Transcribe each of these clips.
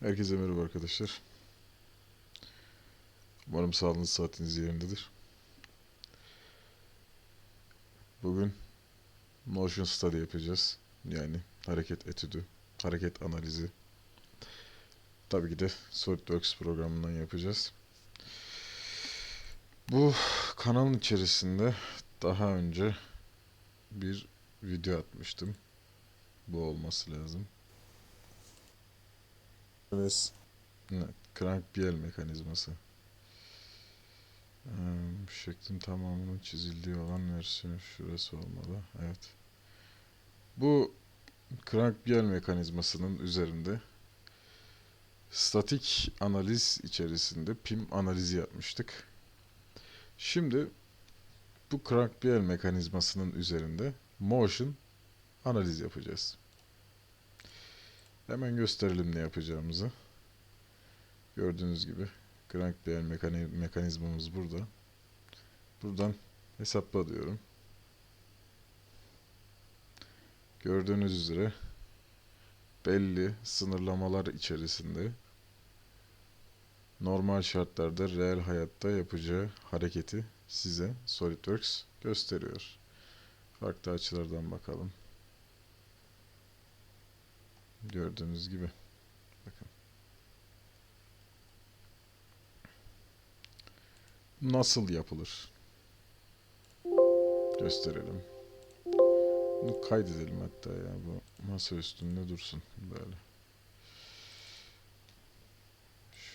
Herkese merhaba arkadaşlar. Umarım sağlığınız saatiniz yerindedir. Bugün motion study yapacağız. Yani hareket etüdü, hareket analizi. Tabii ki de SolidWorks programından yapacağız. Bu kanalın içerisinde daha önce bir video atmıştım. Bu olması lazım. Evet. Crank biel mekanizması. Ee, şeklin tamamının çizildiği olan versiyon şurası olmalı. Evet. Bu crank biel mekanizmasının üzerinde statik analiz içerisinde PIM analizi yapmıştık. Şimdi bu crank biel mekanizmasının üzerinde motion analiz yapacağız. Hemen gösterelim ne yapacağımızı. Gördüğünüz gibi crank mekani mekanizmamız burada. Buradan hesapla diyorum. Gördüğünüz üzere belli sınırlamalar içerisinde normal şartlarda reel hayatta yapacağı hareketi size SolidWorks gösteriyor. Farklı açılardan bakalım. Gördüğünüz gibi. Bakın. Nasıl yapılır? Gösterelim. Bunu kaydedelim hatta ya. Bu masa üstünde dursun böyle.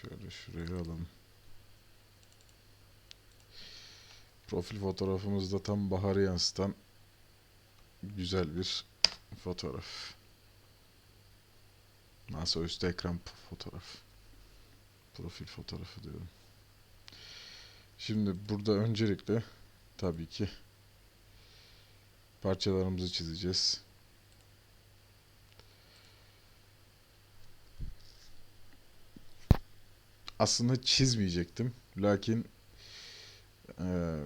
Şöyle şuraya alalım. Profil fotoğrafımızda tam baharı yansıtan güzel bir fotoğraf. Masa üstü ekran fotoğraf. Profil fotoğrafı diyorum. Şimdi burada öncelikle tabii ki parçalarımızı çizeceğiz. Aslında çizmeyecektim. Lakin eee,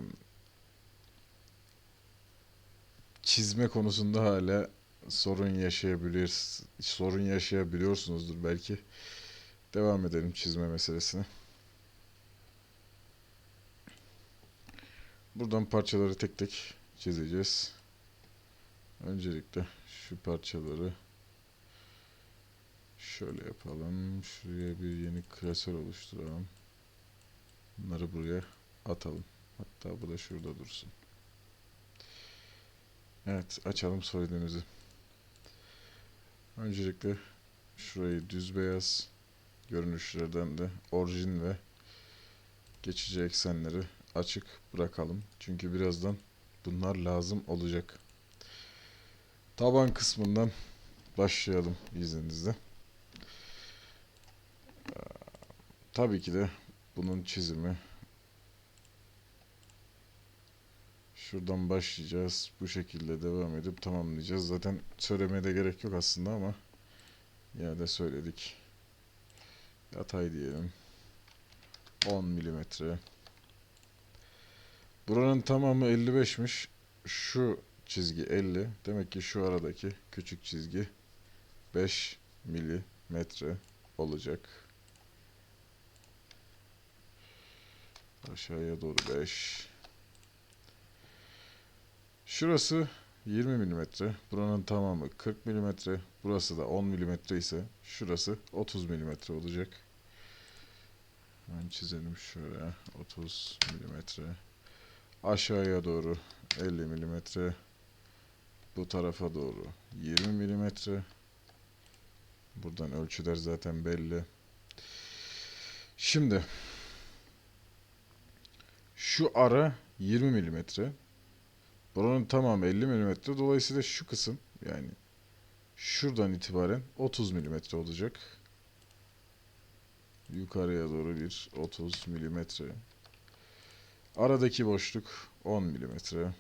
çizme konusunda hala sorun yaşayabilir sorun yaşayabiliyorsunuzdur belki. Devam edelim çizme meselesine. Buradan parçaları tek tek çizeceğiz. Öncelikle şu parçaları şöyle yapalım. Şuraya bir yeni klasör oluşturalım. Bunları buraya atalım. Hatta bu da şurada dursun. Evet, açalım solidimizi. Öncelikle şurayı düz beyaz görünüşlerden de orijin ve geçici eksenleri açık bırakalım. Çünkü birazdan bunlar lazım olacak. Taban kısmından başlayalım izninizle. Ee, Tabii ki de bunun çizimi Şuradan başlayacağız. Bu şekilde devam edip tamamlayacağız. Zaten söylemeye de gerek yok aslında ama yine de söyledik. Yatay diyelim. 10 milimetre. Buranın tamamı 55'miş. Şu çizgi 50. Demek ki şu aradaki küçük çizgi 5 milimetre olacak. Aşağıya doğru 5. Şurası 20 mm. Buranın tamamı 40 mm. Burası da 10 mm ise şurası 30 mm olacak. Hemen çizelim şöyle 30 mm. Aşağıya doğru 50 mm. Bu tarafa doğru 20 mm. Buradan ölçüler zaten belli. Şimdi şu ara 20 mm. Buranın tamamı 50 mm. Dolayısıyla şu kısım yani şuradan itibaren 30 mm olacak. Yukarıya doğru bir 30 mm. Aradaki boşluk 10 mm.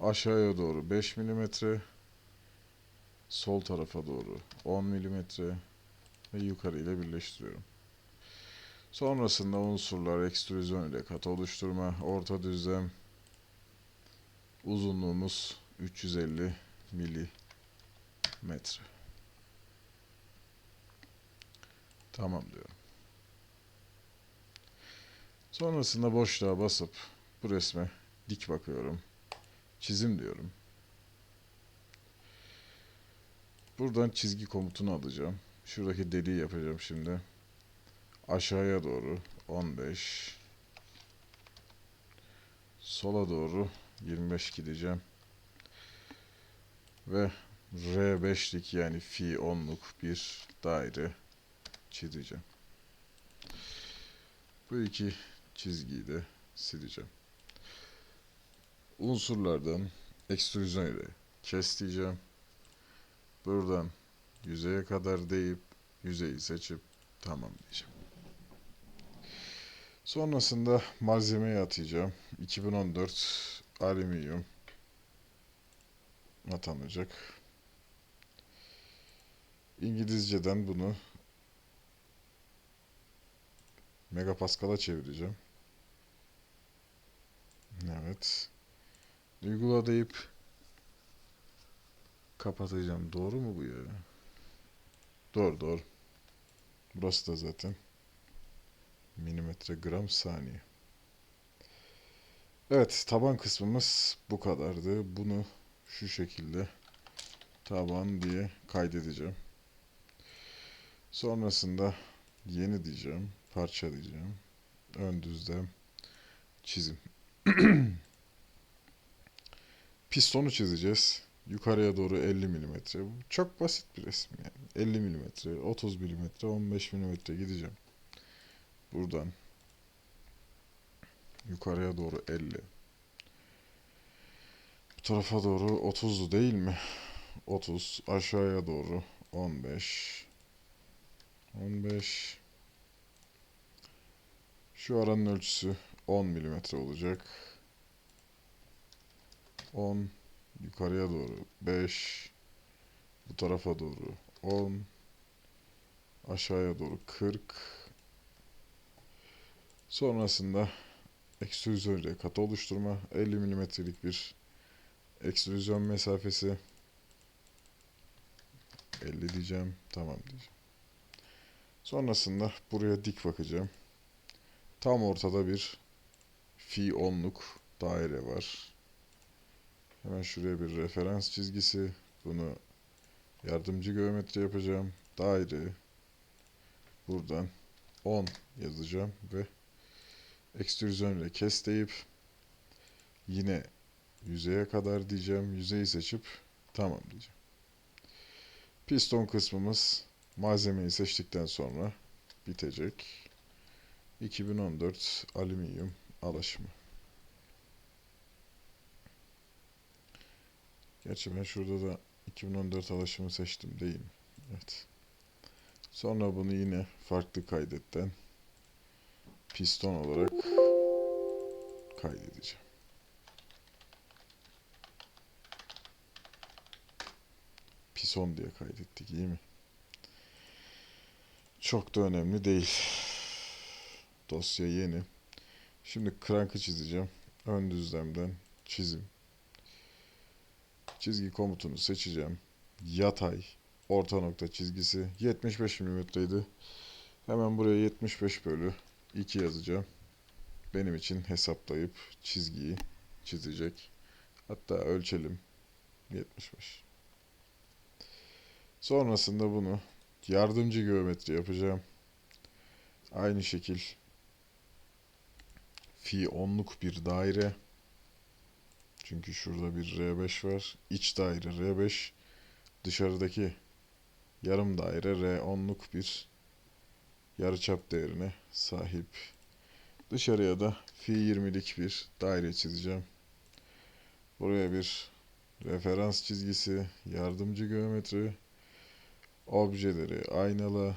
Aşağıya doğru 5 mm. Sol tarafa doğru 10 mm. Ve yukarı ile birleştiriyorum. Sonrasında unsurlar ekstrüzyon ile kat oluşturma, orta düzlem, uzunluğumuz 350 milimetre metre. Tamam diyorum. Sonrasında boşluğa basıp bu resme dik bakıyorum. Çizim diyorum. Buradan çizgi komutunu alacağım. Şuradaki deliği yapacağım şimdi. Aşağıya doğru 15. Sola doğru 25 gideceğim. Ve R5'lik yani fi 10'luk bir daire çizeceğim. Bu iki çizgiyi de sileceğim. Unsurlardan ekstrüzyon ile kes diyeceğim. Buradan yüzeye kadar deyip yüzeyi seçip tamam diyeceğim. Sonrasında malzemeye atacağım. 2014 alüminyum atanacak. İngilizceden bunu megapascal'a çevireceğim. Evet. Uygula deyip kapatacağım. Doğru mu bu ya? Doğru doğru. Burası da zaten milimetre gram saniye. Evet taban kısmımız bu kadardı. Bunu şu şekilde taban diye kaydedeceğim. Sonrasında yeni diyeceğim. Parça diyeceğim. Ön düzlem çizim. Pistonu çizeceğiz. Yukarıya doğru 50 mm. Bu çok basit bir resim yani. 50 mm, 30 mm, 15 mm gideceğim. Buradan. Yukarıya doğru 50. Bu tarafa doğru 30'lu değil mi? 30 aşağıya doğru 15 15 Şu aranın ölçüsü 10 mm olacak. 10 yukarıya doğru 5 bu tarafa doğru 10 aşağıya doğru 40 sonrasında ekstrüzyon ile katı oluşturma 50 milimetrelik bir ekstrüzyon mesafesi 50 diyeceğim tamam diyeceğim sonrasında buraya dik bakacağım tam ortada bir fi 10'luk daire var Hemen şuraya bir referans çizgisi. Bunu yardımcı geometri yapacağım. Daire. Buradan 10 yazacağım ve ekstrüzyon ile kes deyip yine yüzeye kadar diyeceğim. Yüzeyi seçip tamam diyeceğim. Piston kısmımız malzemeyi seçtikten sonra bitecek. 2014 alüminyum alaşımı. Gerçi ben şurada da 2014 alaşımı seçtim değil mi? Evet. Sonra bunu yine farklı kaydetten piston olarak kaydedeceğim. Pison diye kaydettik iyi mi? Çok da önemli değil. Dosya yeni. Şimdi krankı çizeceğim. Ön düzlemden çizim. Çizgi komutunu seçeceğim. Yatay orta nokta çizgisi 75 mm'ydi. Hemen buraya 75 bölü 2 yazacağım. Benim için hesaplayıp çizgiyi çizecek. Hatta ölçelim. 75. Sonrasında bunu yardımcı geometri yapacağım. Aynı şekil fi onluk bir daire. Çünkü şurada bir R5 var. İç daire R5. Dışarıdaki yarım daire R10'luk bir yarıçap değerine sahip. Dışarıya da fi 20'lik bir daire çizeceğim. Buraya bir referans çizgisi, yardımcı geometri, objeleri aynalı,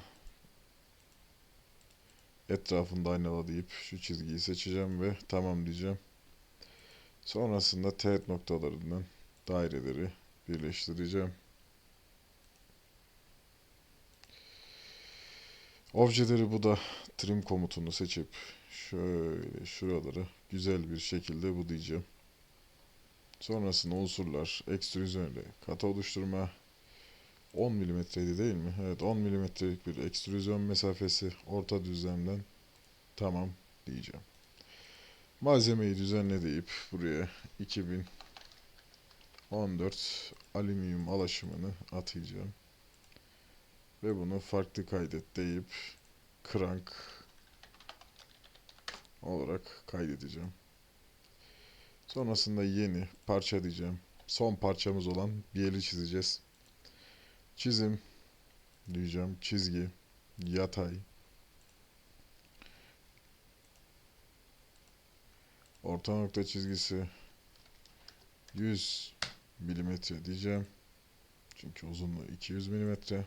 etrafında aynalı deyip şu çizgiyi seçeceğim ve tamam diyeceğim. Sonrasında teğet noktalarından daireleri birleştireceğim. Objeleri bu da trim komutunu seçip şöyle şuraları güzel bir şekilde budayacağım. Sonrasında unsurlar ekstrüzyon ile katı oluşturma 10 milimetreydi değil mi? Evet 10 milimetrelik bir ekstrüzyon mesafesi orta düzlemden tamam diyeceğim. Malzemeyi düzenle deyip buraya 2014 alüminyum alaşımını atayacağım. Ve bunu farklı kaydet deyip crank olarak kaydedeceğim. Sonrasında yeni parça diyeceğim. Son parçamız olan biyeli çizeceğiz. Çizim diyeceğim. Çizgi, yatay. Orta nokta çizgisi 100 milimetre diyeceğim. Çünkü uzunluğu 200 milimetre.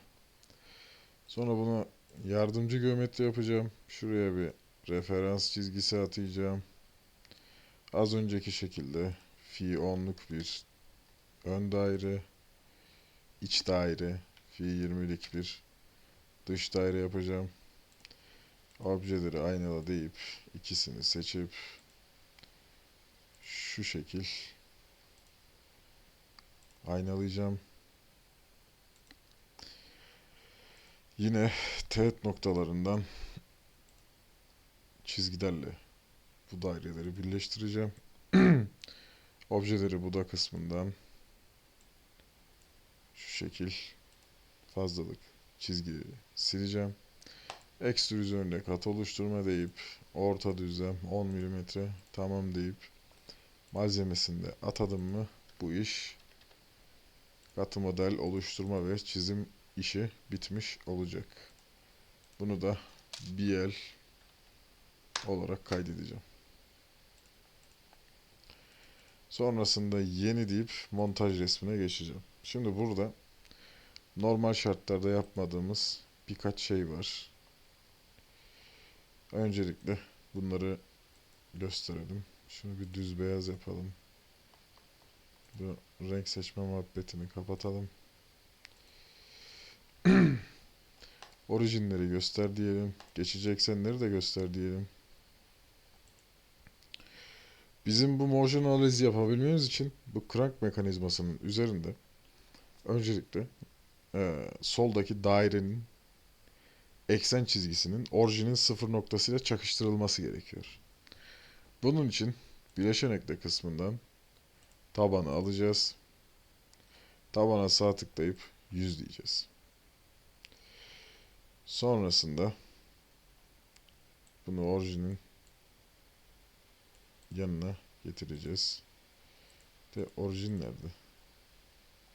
Sonra bunu yardımcı geometri yapacağım. Şuraya bir referans çizgisi atayacağım. Az önceki şekilde fi 10'luk bir ön daire, iç daire, fi 20'lik bir dış daire yapacağım. Objeleri aynala deyip ikisini seçip şu şekil aynalayacağım. Yine teğet noktalarından çizgilerle bu daireleri birleştireceğim. Objeleri buda kısmından şu şekil fazlalık çizgiyi sileceğim. Ekstrüzyonla kat oluşturma deyip orta düzlem 10 mm tamam deyip malzemesini de atadım mı bu iş katı model oluşturma ve çizim işi bitmiş olacak. Bunu da BL olarak kaydedeceğim. Sonrasında yeni deyip montaj resmine geçeceğim. Şimdi burada normal şartlarda yapmadığımız birkaç şey var. Öncelikle bunları gösterelim. Şunu bir düz beyaz yapalım. Bu renk seçme muhabbetini kapatalım. Orijinleri göster diyelim. Geçici eksenleri de göster diyelim. Bizim bu motion analizi yapabilmemiz için bu crank mekanizmasının üzerinde öncelikle eee, soldaki dairenin eksen çizgisinin orijinin sıfır noktasıyla çakıştırılması gerekiyor. Bunun için bileşen ekle kısmından tabanı alacağız. Tabana sağ tıklayıp 100 diyeceğiz. Sonrasında bunu orijinin yanına getireceğiz. De orijin nerede?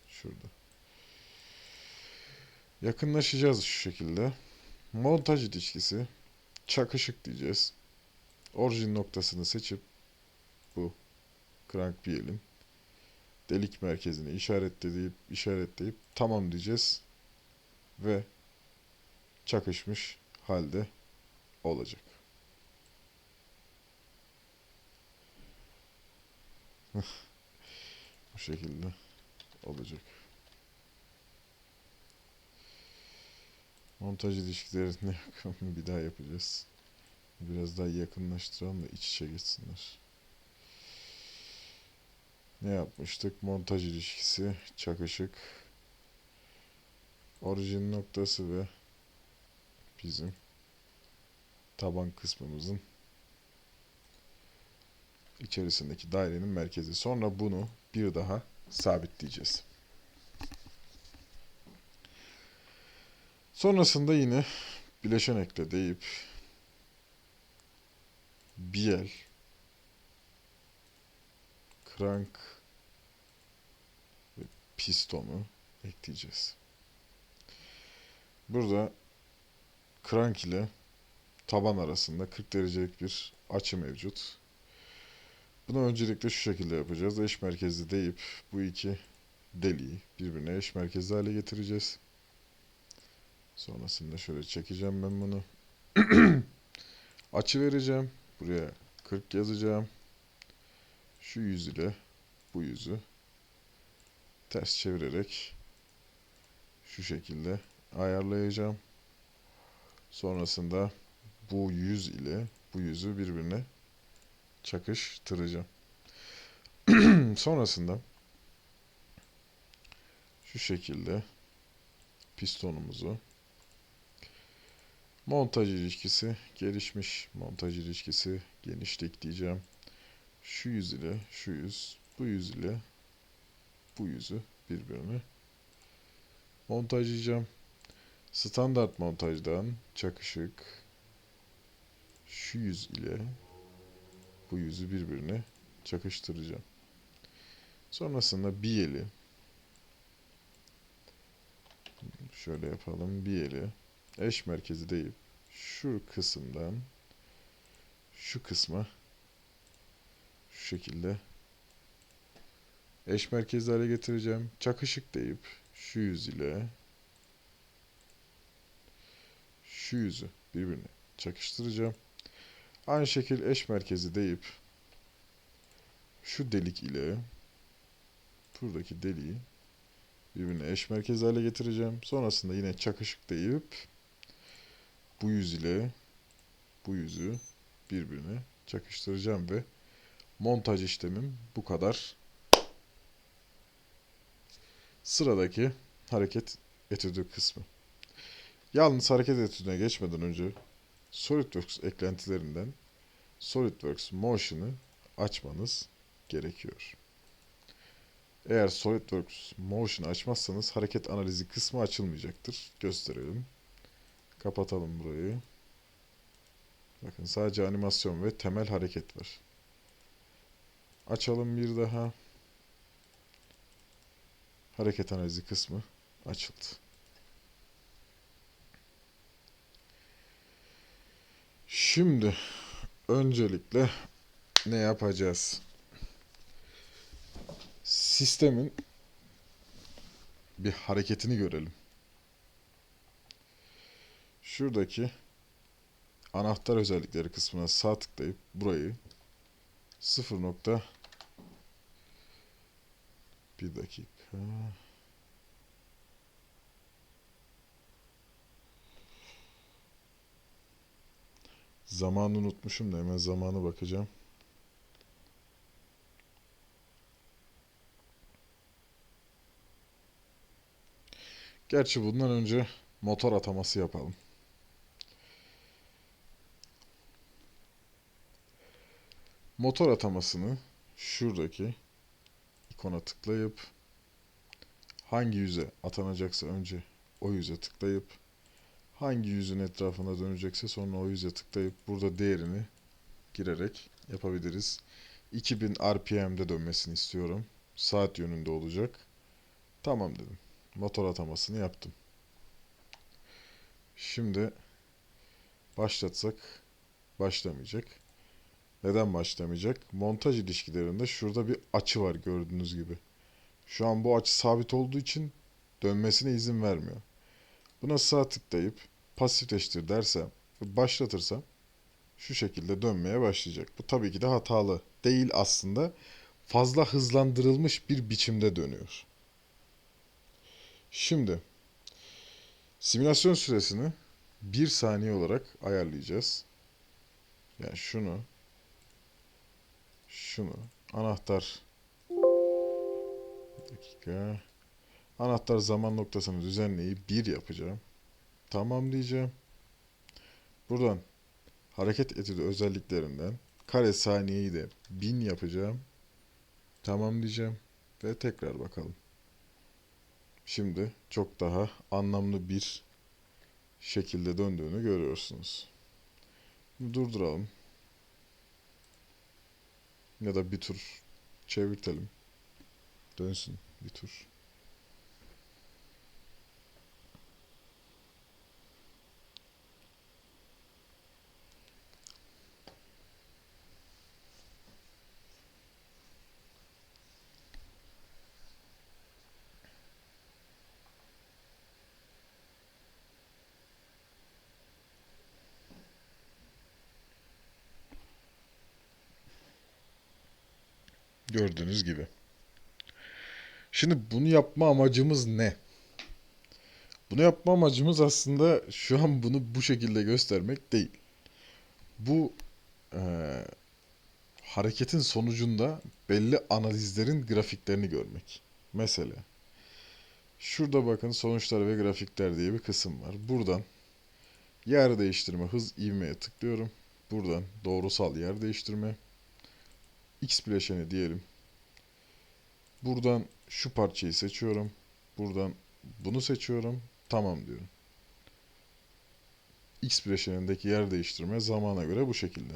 Şurada. Yakınlaşacağız şu şekilde. Montaj ilişkisi çakışık diyeceğiz. Orijin noktasını seçip bu crank diyelim. Delik merkezini işaretleyip işaretleyip tamam diyeceğiz ve çakışmış halde olacak. Bu şekilde olacak. Montaj ilişkilerini bir daha yapacağız. Biraz daha yakınlaştıralım da iç içe geçsinler. Ne yapmıştık? Montaj ilişkisi, çakışık, orijin noktası ve bizim taban kısmımızın içerisindeki dairenin merkezi. Sonra bunu bir daha sabitleyeceğiz. Sonrasında yine bileşen ekle deyip biel crank ve pistonu ekleyeceğiz. Burada crank ile taban arasında 40 derecelik bir açı mevcut. Bunu öncelikle şu şekilde yapacağız. Eş merkezli deyip bu iki deliği birbirine eş merkezli hale getireceğiz. Sonrasında şöyle çekeceğim ben bunu. Açı vereceğim. Buraya 40 yazacağım. Şu yüz ile bu yüzü ters çevirerek şu şekilde ayarlayacağım. Sonrasında bu yüz ile bu yüzü birbirine çakıştıracağım. Sonrasında şu şekilde pistonumuzu. Montaj ilişkisi gelişmiş. Montaj ilişkisi genişlik diyeceğim. Şu yüz ile şu yüz, bu yüz ile bu yüzü birbirine montajlayacağım. Standart montajdan çakışık şu yüz ile bu yüzü birbirine çakıştıracağım. Sonrasında bir eli şöyle yapalım bir eli eş merkezi deyip şu kısımdan şu kısma şu şekilde eş merkezli hale getireceğim. Çakışık deyip şu yüz ile şu yüzü birbirine çakıştıracağım. Aynı şekil eş merkezi deyip şu delik ile buradaki deliği birbirine eş merkez hale getireceğim. Sonrasında yine çakışık deyip bu yüz ile bu yüzü birbirine çakıştıracağım ve montaj işlemim bu kadar. Sıradaki hareket etüdü kısmı. Yalnız hareket etüdüne geçmeden önce SolidWorks eklentilerinden SolidWorks Motion'ı açmanız gerekiyor. Eğer SolidWorks Motion açmazsanız hareket analizi kısmı açılmayacaktır. Gösterelim. Kapatalım burayı. Bakın sadece animasyon ve temel hareket var. Açalım bir daha. Hareket analizi kısmı açıldı. Şimdi öncelikle ne yapacağız? Sistemin bir hareketini görelim. Şuradaki anahtar özellikleri kısmına sağ tıklayıp burayı 0 nokta bir dakika Zamanı unutmuşum da hemen zamanı bakacağım. Gerçi bundan önce motor ataması yapalım. Motor atamasını şuradaki ikona tıklayıp hangi yüze atanacaksa önce o yüze tıklayıp hangi yüzün etrafına dönecekse sonra o yüze tıklayıp burada değerini girerek yapabiliriz. 2000 RPM'de dönmesini istiyorum. Saat yönünde olacak. Tamam dedim. Motor atamasını yaptım. Şimdi başlatsak başlamayacak. Neden başlamayacak? Montaj ilişkilerinde şurada bir açı var gördüğünüz gibi. Şu an bu açı sabit olduğu için dönmesine izin vermiyor. Buna sağ tıklayıp pasifleştir dersem başlatırsam şu şekilde dönmeye başlayacak. Bu tabii ki de hatalı değil aslında. Fazla hızlandırılmış bir biçimde dönüyor. Şimdi simülasyon süresini 1 saniye olarak ayarlayacağız. Yani şunu şunu anahtar dakika anahtar zaman noktasını düzenleyip 1 yapacağım. Tamam diyeceğim. Buradan hareket etüdü özelliklerinden kare saniyeyi de 1000 yapacağım. Tamam diyeceğim ve tekrar bakalım. Şimdi çok daha anlamlı bir şekilde döndüğünü görüyorsunuz. Durduralım. Ya da bir tur çevirtelim. Dönsün bir tur. Gördüğünüz gibi. Şimdi bunu yapma amacımız ne? Bunu yapma amacımız aslında şu an bunu bu şekilde göstermek değil. Bu eee, hareketin sonucunda belli analizlerin grafiklerini görmek. Mesela Şurada bakın sonuçlar ve grafikler diye bir kısım var. Buradan yer değiştirme, hız ivmeye tıklıyorum. Buradan doğrusal yer değiştirme. X bileşeni diyelim. Buradan şu parçayı seçiyorum. Buradan bunu seçiyorum. Tamam diyorum. X bileşenindeki yer değiştirme zamana göre bu şekilde.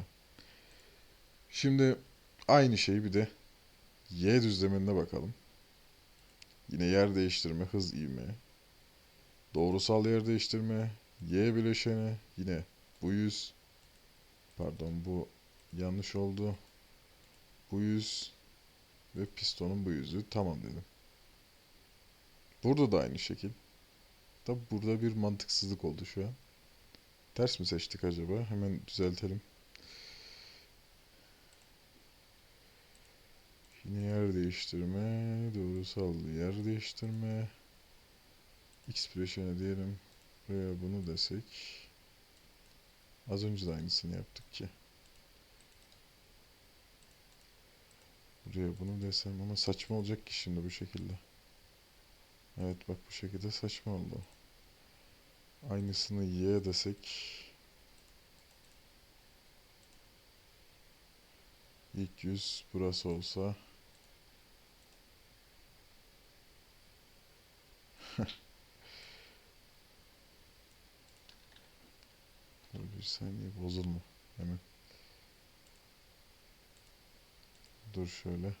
Şimdi aynı şeyi bir de Y düzleminde bakalım. Yine yer değiştirme, hız ivme. Doğrusal yer değiştirme, Y bileşeni, yine bu yüz. Pardon bu yanlış oldu. Bu yüz ve pistonun bu yüzü tamam dedim. Burada da aynı şekil. Tabi burada bir mantıksızlık oldu şu an. Ters mi seçtik acaba? Hemen düzeltelim. Yine yer değiştirme, doğrusal yer değiştirme. Bileşeni diyelim. Buraya bunu desek. Az önce de aynısını yaptık ki. Buraya bunu desem ama saçma olacak ki şimdi bu şekilde. Evet bak bu şekilde saçma oldu. Aynısını Y desek. İlk yüz burası olsa. Bir saniye bozulma hemen. Dur şöyle.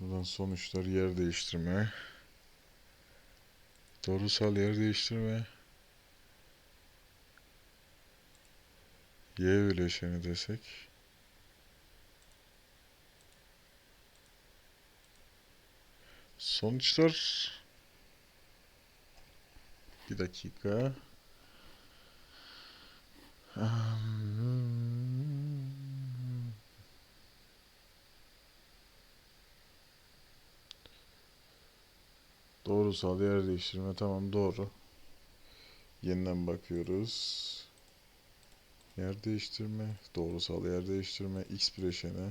Buradan sonuçlar yer değiştirme. Doğrusal yer değiştirme. Y bileşeni desek. Sonuçlar bir dakika. Doğrusal yer değiştirme tamam doğru. Yeniden bakıyoruz. Yer değiştirme, doğrusal yer değiştirme, x bileşeni.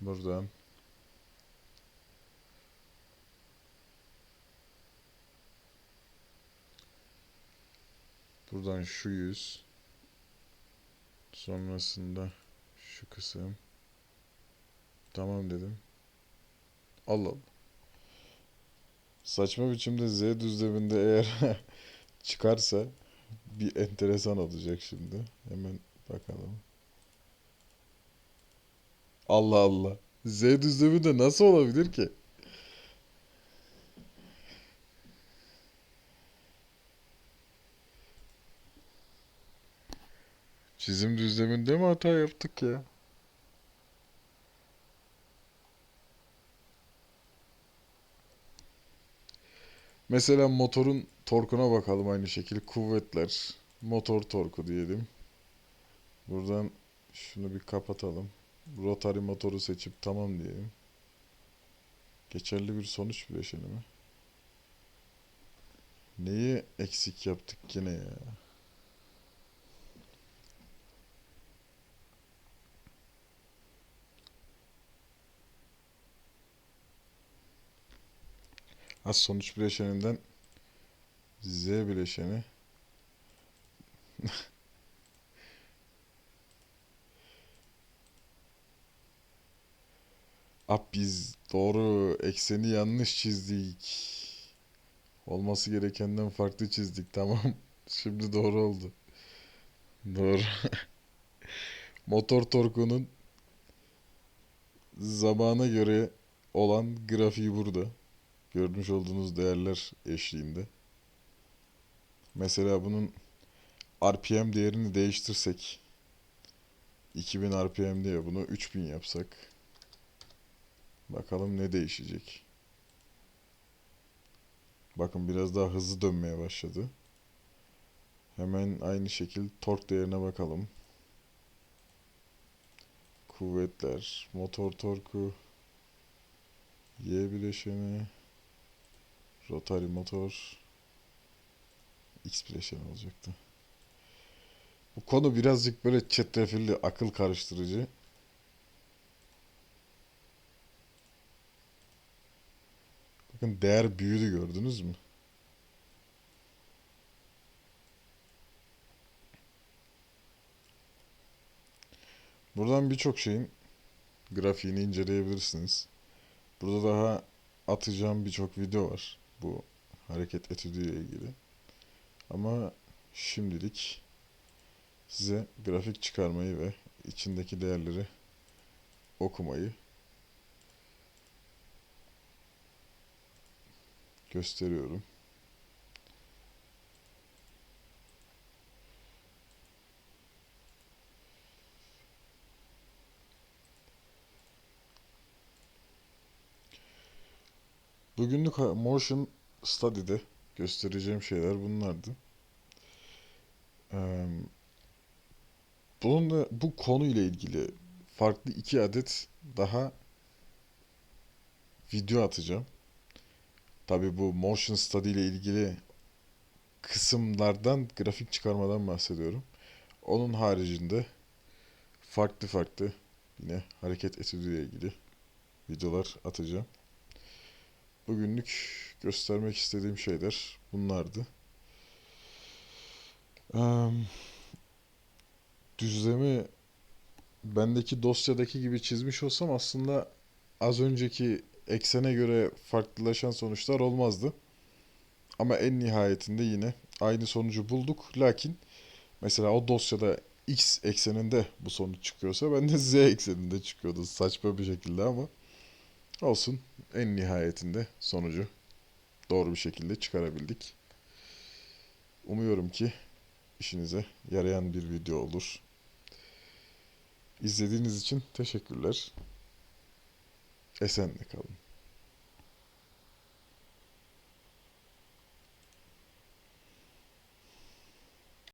Buradan Buradan şu yüz. Sonrasında şu kısım. Tamam dedim. Allah Allah. Saçma biçimde Z düzleminde eğer çıkarsa bir enteresan olacak şimdi. Hemen bakalım. Allah Allah. Z düzleminde nasıl olabilir ki? Çizim düzleminde mi hata yaptık ya? Mesela motorun torkuna bakalım aynı şekilde. Kuvvetler, motor torku diyelim. Buradan şunu bir kapatalım. Rotary motoru seçip tamam diyelim. Geçerli bir sonuç bileşeni mi? Neyi eksik yaptık yine ya? Az sonuç bileşeninden Z bileşeni Abi biz doğru ekseni yanlış çizdik. Olması gerekenden farklı çizdik. Tamam. Şimdi doğru oldu. Doğru. Motor torkunun zamana göre olan grafiği burada. Görmüş olduğunuz değerler eşliğinde. Mesela bunun RPM değerini değiştirsek 2000 RPM diye bunu 3000 yapsak bakalım ne değişecek. Bakın biraz daha hızlı dönmeye başladı. Hemen aynı şekil tork değerine bakalım. Kuvvetler, motor torku, Y bileşeni, rotary motor, X bileşeni olacaktı. Bu konu birazcık böyle çetrefilli, akıl karıştırıcı. Bakın değer büyüdü gördünüz mü? Buradan birçok şeyin grafiğini inceleyebilirsiniz. Burada daha atacağım birçok video var bu hareket etüdüyle ilgili. Ama şimdilik size grafik çıkarmayı ve içindeki değerleri okumayı gösteriyorum. Bugünlük Motion Study'de göstereceğim şeyler bunlardı. Eee, Bununla bu konuyla ilgili farklı iki adet daha video atacağım. Tabii bu Motion Study ile ilgili kısımlardan grafik çıkarmadan bahsediyorum. Onun haricinde farklı farklı yine hareket etüdüyle ilgili videolar atacağım. Bugünlük göstermek istediğim şeyler bunlardı. Em, düzlemi bendeki dosyadaki gibi çizmiş olsam aslında az önceki eksene göre farklılaşan sonuçlar olmazdı. Ama en nihayetinde yine aynı sonucu bulduk. Lakin mesela o dosyada x ekseninde bu sonuç çıkıyorsa ben de z ekseninde çıkıyordu saçma bir şekilde ama olsun en nihayetinde sonucu doğru bir şekilde çıkarabildik. Umuyorum ki işinize yarayan bir video olur. İzlediğiniz için teşekkürler. Esenle kalın.